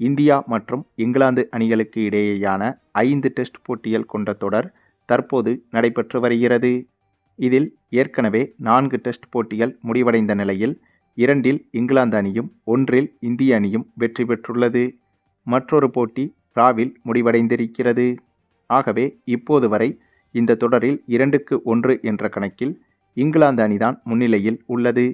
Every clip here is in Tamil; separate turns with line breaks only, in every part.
இந்தியா மற்றும் இங்கிலாந்து அணிகளுக்கு இடையேயான ஐந்து டெஸ்ட் போட்டிகள் கொண்ட தொடர் தற்போது நடைபெற்று வருகிறது. இதில் ஏற்கனவே நான்கு டெஸ்ட் போட்டிகள் முடிவடைந்த நிலையில் இரண்டில் இங்கிலாந்து அணியும் ஒன்றில் இந்திய அணியும் வெற்றி பெற்றுள்ளது. மற்றொரு போட்டி டிராவில் முடிவடைந்திருக்கிறது. ஆகவே இப்போது வரை இந்த தொடரில் இரண்டுக்கு ஒன்று என்ற கணக்கில் இங்கிலாந்து அணிதான் முன்னிலையில் உள்ளது.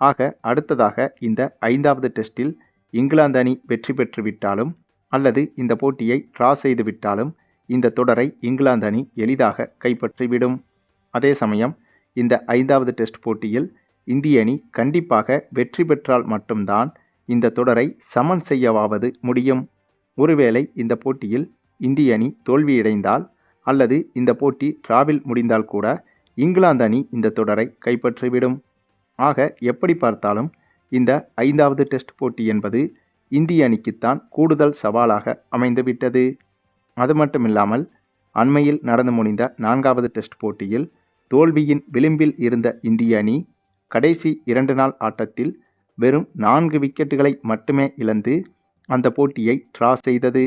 ஆக அடுத்ததாக இந்த ஐந்தாவது டெஸ்டில் இங்கிலாந்து அணி வெற்றி பெற்றுவிட்டாலும் அல்லது இந்த போட்டியை டிரா செய்துவிட்டாலும் இந்த தொடரை இங்கிலாந்து அணி எளிதாக கைப்பற்றிவிடும். அதே சமயம் இந்த ஐந்தாவது டெஸ்ட் போட்டியில் இந்திய அணி கண்டிப்பாக வெற்றி பெற்றால் மட்டும்தான் இந்த தொடரை சமன் செய்யவாவது முடியும். ஒருவேளை இந்த போட்டியில் இந்திய அணி தோல்வியடைந்தால் அல்லது இந்த போட்டி டிராவில் முடிந்தால் கூட இங்கிலாந்து அணி இந்த தொடரை கைப்பற்றிவிடும். ஆக எப்படி பார்த்தாலும் இந்த ஐந்தாவது டெஸ்ட் போட்டி என்பது இந்திய அணிக்குத்தான் கூடுதல் சவாலாக அமைந்துவிட்டது. அது மட்டுமில்லாமல் அண்மையில் நடந்து முடிந்த நான்காவது டெஸ்ட் போட்டியில் தோல்வியின் விளிம்பில் இருந்த இந்திய அணி கடைசி இரண்டு நாள் ஆட்டத்தில் வெறும் நான்கு விக்கெட்டுகளை மட்டுமே இழந்து அந்த போட்டியை டிரா செய்தது.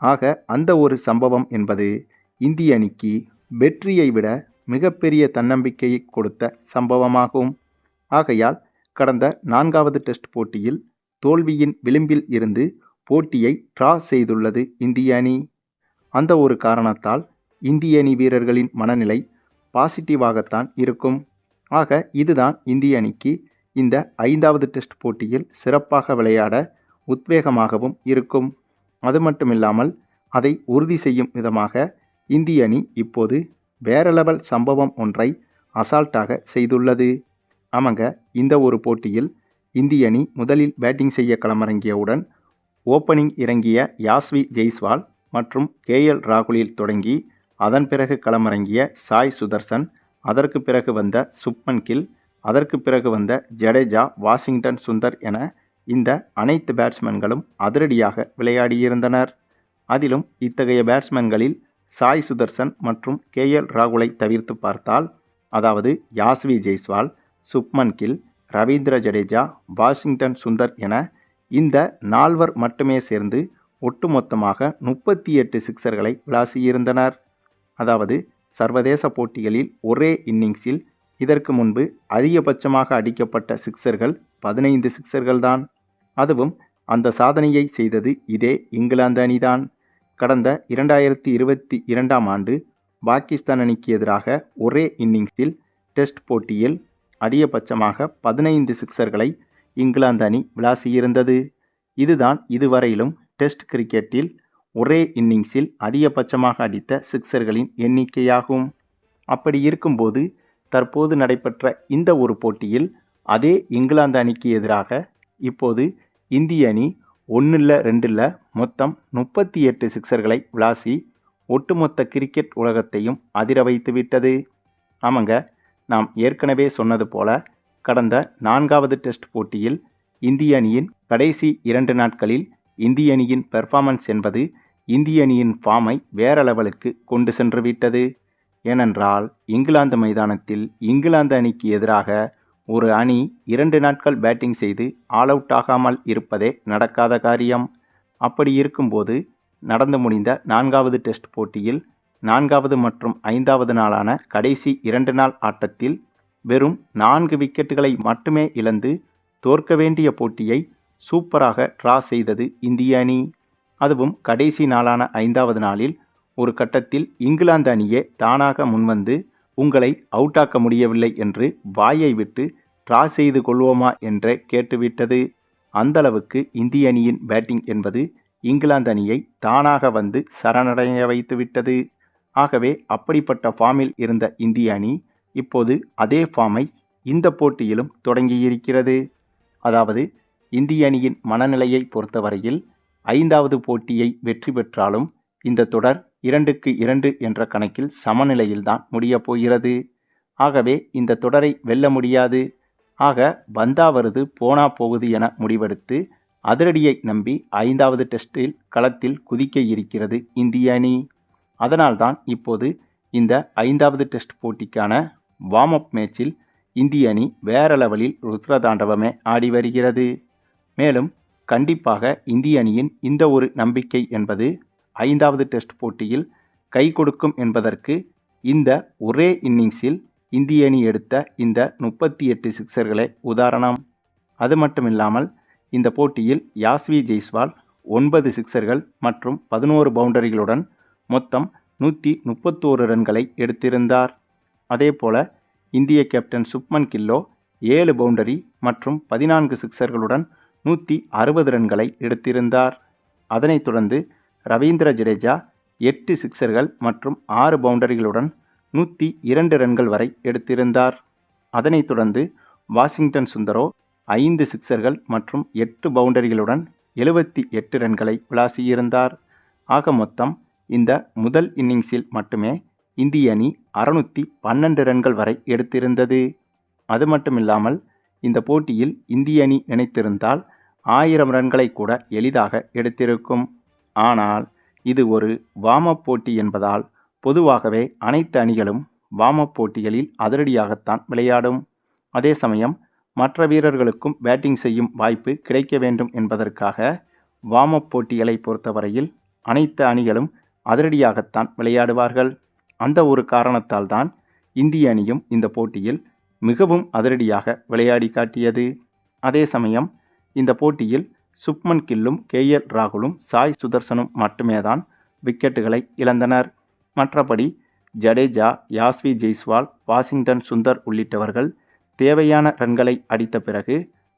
ஆக அந்த ஒரு சம்பவம் என்பது இந்திய அணிக்கு வெற்றியை விட மிகப்பெரிய தன்னம்பிக்கையை கொடுத்த சம்பவமாகும். ஆகையால் கடந்த நான்காவது டெஸ்ட் போட்டியில் தோல்வியின் விளிம்பில் இருந்து போட்டியை டிரா செய்துள்ளது இந்திய அணி. அந்த ஒரு காரணத்தால் இந்திய அணி வீரர்களின் மனநிலை பாசிட்டிவாகத்தான் இருக்கும். ஆக இதுதான் இந்திய அணிக்கு இந்த ஐந்தாவது டெஸ்ட் போட்டியில் சிறப்பாக விளையாட உத்வேகமாகவும் இருக்கும். அது மட்டுமில்லாமல் அதை உறுதி செய்யும் விதமாக இந்திய அணி இப்போது வேற லெவல் சம்பவம் ஒன்றை அசால்ட்டாக செய்துள்ளது. ஆமாங்க. இந்த ஒரு போட்டியில் இந்திய அணி முதலில் பேட்டிங் செய்ய களமிறங்கியவுடன் ஓப்பனிங் இறங்கிய யாஸ்வி ஜெய்ஸ்வால் மற்றும் கேஎல் ராகுலில் தொடங்கி அதன் பிறகு களமிறங்கிய சாய் சுதர்சன் அதற்கு பிறகு வந்த சுப்மன் கில் அதற்கு பிறகு வந்த ஜடேஜா வாஷிங்டன் சுந்தர் என இந்த அனைத்து பேட்ஸ்மேன்களும் அதிரடியாக விளையாடியிருந்தனர். அதிலும் இத்தகைய பேட்ஸ்மேன்களில் சாய் சுதர்சன் மற்றும் கேஎல் ராகுலை தவிர்த்து பார்த்தால் அதாவது யாஸ்வி ஜெய்ஸ்வால் சுப்மன் கில் ரவீந்திர ஜடேஜா வாஷிங்டன் சுந்தர் என இந்த நால்வர் மட்டுமே சேர்ந்து ஒட்டுமொத்தமாக முப்பத்தி எட்டு சிக்சர்களை விளாசியிருந்தனர். அதாவது சர்வதேச போட்டிகளில் ஒரே இன்னிங்ஸில் இதற்கு முன்பு அதிகபட்சமாக அடிக்கப்பட்ட சிக்சர்கள் பதினைந்து சிக்சர்கள்தான். அதுவும் அந்த சாதனையை செய்தது இதே இங்கிலாந்து அணிதான். கடந்த இரண்டாயிரத்தி இருபத்தி இரண்டாம் ஆண்டு பாகிஸ்தான் அணிக்கு எதிராக ஒரே இன்னிங்ஸில் டெஸ்ட் போட்டியில் அதிகபட்சமாக பதினைந்து சிக்சர்களை இங்கிலாந்து அணி விளாசியிருந்தது. இதுதான் இதுவரையிலும் டெஸ்ட் கிரிக்கெட்டில் ஒரே இன்னிங்ஸில் அதிகபட்சமாக அடித்த சிக்சர்களின் எண்ணிக்கையாகும். அப்படி இருக்கும்போது தற்போது நடைபெற்ற இந்த ஒரு போட்டியில் அதே இங்கிலாந்து அணிக்கு எதிராக இப்போது இந்திய அணி ஒன்றில் ரெண்டில் மொத்தம் முப்பத்தி எட்டு சிக்சர்களை விளாசி ஒட்டுமொத்த கிரிக்கெட் உலகத்தையும் அதிர வைத்து விட்டது ஆமாங்க நாம் ஏற்கனவே சொன்னது போல கடந்த நான்காவது டெஸ்ட் போட்டியில் இந்திய அணியின் கடைசி இரண்டு நாட்களில் இந்திய அணியின் பெர்ஃபார்மன்ஸ் என்பது இந்திய அணியின் ஃபார்மை வேற லெவலுக்கு கொண்டு சென்று விட்டது. ஏனென்றால் இங்கிலாந்து மைதானத்தில் இங்கிலாந்து அணிக்கு எதிராக ஒரு அணி இரண்டு நாட்கள் பேட்டிங் செய்து ஆல் அவுட் ஆகாமல் இருப்பதே நடக்காத காரியம். அப்படி இருக்கும்போது நடந்து முடிந்த நான்காவது டெஸ்ட் போட்டியில் நான்காவது மற்றும் ஐந்தாவது நாளான கடைசி இரண்டு நாள் ஆட்டத்தில் வெறும் நான்கு விக்கெட்டுகளை மட்டுமே இழந்து தோற்க வேண்டிய போட்டியை சூப்பராக டிரா செய்தது இந்திய அணி. அதுவும் கடைசி நாளான ஐந்தாவது நாளில் ஒரு கட்டத்தில் இங்கிலாந்து அணியே தானாக முன்வந்து உங்களை அவுட்டாக்க முடியவில்லை என்று வாயை விட்டு டிரா செய்து கொள்வோமா என்றே கேட்டுவிட்டது. அந்தளவுக்கு இந்திய அணியின் பேட்டிங் என்பது இங்கிலாந்து அணியை தானாக வந்து சரணடைய வைத்துவிட்டது. ஆகவே அப்படிப்பட்ட ஃபார்மில் இருந்த இந்திய அணி இப்போது அதே ஃபார்மை இந்த போட்டியிலும் தொடங்கியிருக்கிறது. அதாவது இந்திய அணியின் மனநிலையை பொறுத்தவரையில் ஐந்தாவது போட்டியை வெற்றி பெற்றாலும் இந்த தொடர் இரண்டுக்கு இரண்டு என்ற கணக்கில் சமநிலையில்தான் முடியப் போகிறது. ஆகவே இந்த தொடரை வெல்ல முடியாது. ஆக வந்தா வருது போனா போகுது என முடிவெடுத்து அதிரடியை நம்பி ஐந்தாவது டெஸ்டில் களத்தில் குதிக்க இருக்கிறது இந்திய அணி. அதனால்தான் இப்போது இந்த ஐந்தாவது டெஸ்ட் போட்டிக்கான வார்ம் அப் மேட்சில் இந்திய அணி வேற லெவலில் ருத்ரதாண்டவமே ஆடி வருகிறது. மேலும் கண்டிப்பாக இந்திய அணியின் இந்த ஒரு நம்பிக்கை என்பது ஐந்தாவது டெஸ்ட் போட்டியில் கை கொடுக்கும் என்பதற்கு இந்த ஒரே இன்னிங்ஸில் இந்திய அணி எடுத்த இந்த முப்பத்தி எட்டு சிக்சர்களே உதாரணம். அது மட்டுமில்லாமல் இந்த போட்டியில் யாஸ்வி ஜெய்ஸ்வால் ஒன்பது சிக்சர்கள் மற்றும் பதினோரு பவுண்டரிகளுடன் மொத்தம் நூற்றி முப்பத்தோரு ரன்களை எடுத்திருந்தார். அதேபோல இந்திய கேப்டன் சுப்மன் கில்லோ ஏழு பவுண்டரி மற்றும் பதினான்கு சிக்சர்களுடன் நூற்றி அறுபது ரன்களை எடுத்திருந்தார். அதனைத் தொடர்ந்து ரவீந்திர ஜடேஜா எட்டு சிக்சர்கள் மற்றும் ஆறு பவுண்டரிகளுடன் நூற்றி இரண்டு ரன்கள் வரை எடுத்திருந்தார். அதனைத் தொடர்ந்து வாஷிங்டன் சுந்தரோ ஐந்து சிக்சர்கள் மற்றும் எட்டு பவுண்டரிகளுடன் எழுபத்தி எட்டு ரன்களை விளாசியிருந்தார். ஆக மொத்தம் இந்த முதல் இன்னிங்ஸில் மட்டுமே இந்திய அணி அறுநூற்றி பன்னெண்டு ரன்கள் வரை எடுத்திருந்தது. அது மட்டுமில்லாமல் இந்த போட்டியில் இந்திய அணி நினைத்திருந்தால் ஆயிரம் ரன்களை கூட எளிதாக எடுத்திருக்கும். ஆனால் இது ஒரு வாமப் போட்டி என்பதால் பொதுவாகவே அனைத்து அணிகளும் வாமப் போட்டிகளில் அதிரடியாகத்தான் விளையாடும். அதே சமயம் மற்ற வீரர்களுக்கும் பேட்டிங் செய்யும் வாய்ப்பு கிடைக்க வேண்டும் என்பதற்காக வாமப் போட்டிகளை பொறுத்தவரையில் அனைத்து அணிகளும் அதிரடியாகத்தான் விளையாடுவார்கள். அந்த ஒரு காரணத்தால் தான் இந்திய அணியும் இந்த போட்டியில் மிகவும் அதிரடியாக விளையாடி காட்டியது. அதே சமயம் இந்த போட்டியில் சுப்மன் கில்லும் கே எல் ராகுலும் சாய் சுதர்சனும் மட்டுமே தான் விக்கெட்டுகளை இழந்தனர். மற்றபடி ஜடேஜா யாஸ்வி ஜெய்ஸ்வால் வாஷிங்டன் சுந்தர் உள்ளிட்டவர்கள் தேவையான ரன்களை அடித்த பிறகு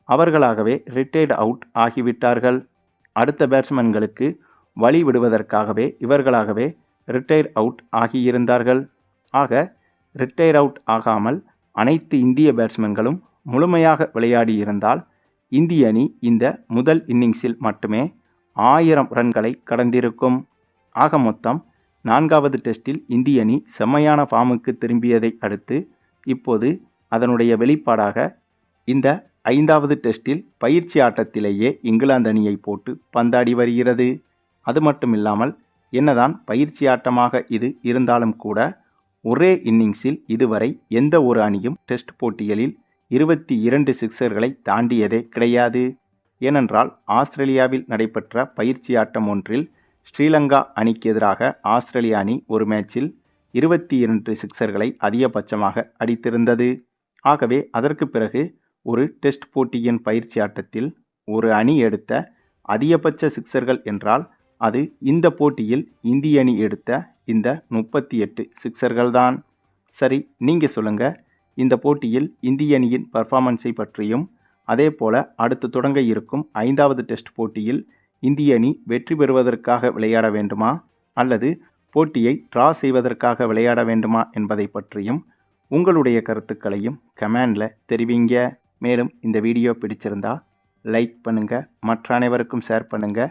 அவர்களாகவே ரிட்டையர்ட் அவுட் ஆகிவிட்டார்கள். அடுத்த பேட்ஸ்மேன்களுக்கு வழி விடுவதற்காகவே இவர்களாகவே ரிட்டையர் அவுட் ஆகியிருந்தார்கள். ஆக ரிட்டையர் அவுட் ஆகாமல் அனைத்து இந்திய பேட்ஸ்மேன்களும் முழுமையாக விளையாடியிருந்தால் இந்திய அணி இந்த முதல் இன்னிங்ஸில் மட்டுமே ஆயிரம் ரன்களை கடந்திருக்கும். ஆக மொத்தம் நான்காவது டெஸ்டில் இந்திய அணி செம்மையான ஃபார்முக்கு திரும்பியதை அடுத்து இப்போது அதனுடைய வெளிப்பாடாக இந்த ஐந்தாவது டெஸ்டில் பயிற்சி ஆட்டத்திலேயே இங்கிலாந்து அணியை போட்டு பந்தாடி வருகிறது. அது மட்டும் இல்லாமல் என்னதான் பயிற்சி ஆட்டமாக இது இருந்தாலும் கூட ஒரே இன்னிங்ஸில் இதுவரை எந்த ஒரு அணியும் டெஸ்ட் போட்டிகளில் இருபத்தி இரண்டு சிக்சர்களை தாண்டியதே கிடையாது. ஏனென்றால் ஆஸ்திரேலியாவில் நடைபெற்ற பயிற்சி ஆட்டம் ஒன்றில் ஸ்ரீலங்கா அணிக்கு எதிராக ஆஸ்திரேலிய அணி ஒரு மேட்சில் இருபத்தி இரண்டு சிக்சர்களை அதிகபட்சமாக அடித்திருந்தது. ஆகவே அதற்கு பிறகு ஒரு டெஸ்ட் போட்டியின் பயிற்சி ஆட்டத்தில் ஒரு அணி எடுத்த அதிகபட்ச சிக்சர்கள் என்றால் அது இந்த போட்டியில் இந்திய அணி எடுத்த இந்த முப்பத்தி எட்டு சிக்சர்கள்தான். சரி நீங்கள் சொல்லுங்கள் இந்த போட்டியில் இந்திய அணியின் பர்ஃபார்மன்ஸை பற்றியும் அதே போல அடுத்து தொடங்க இருக்கும் ஐந்தாவது டெஸ்ட் போட்டியில் இந்திய அணி வெற்றி பெறுவதற்காக விளையாட வேண்டுமா? அல்லது போட்டியை ட்ரா செய்வதற்காக விளையாட வேண்டுமா என்பதை பற்றியும் உங்களுடைய கருத்துக்களையும் கமெண்டில் தெரிவிங்க. மேலும் இந்த வீடியோ பிடிச்சிருந்தா லைக் பண்ணுங்கள் மற்ற அனைவருக்கும் ஷேர் பண்ணுங்கள்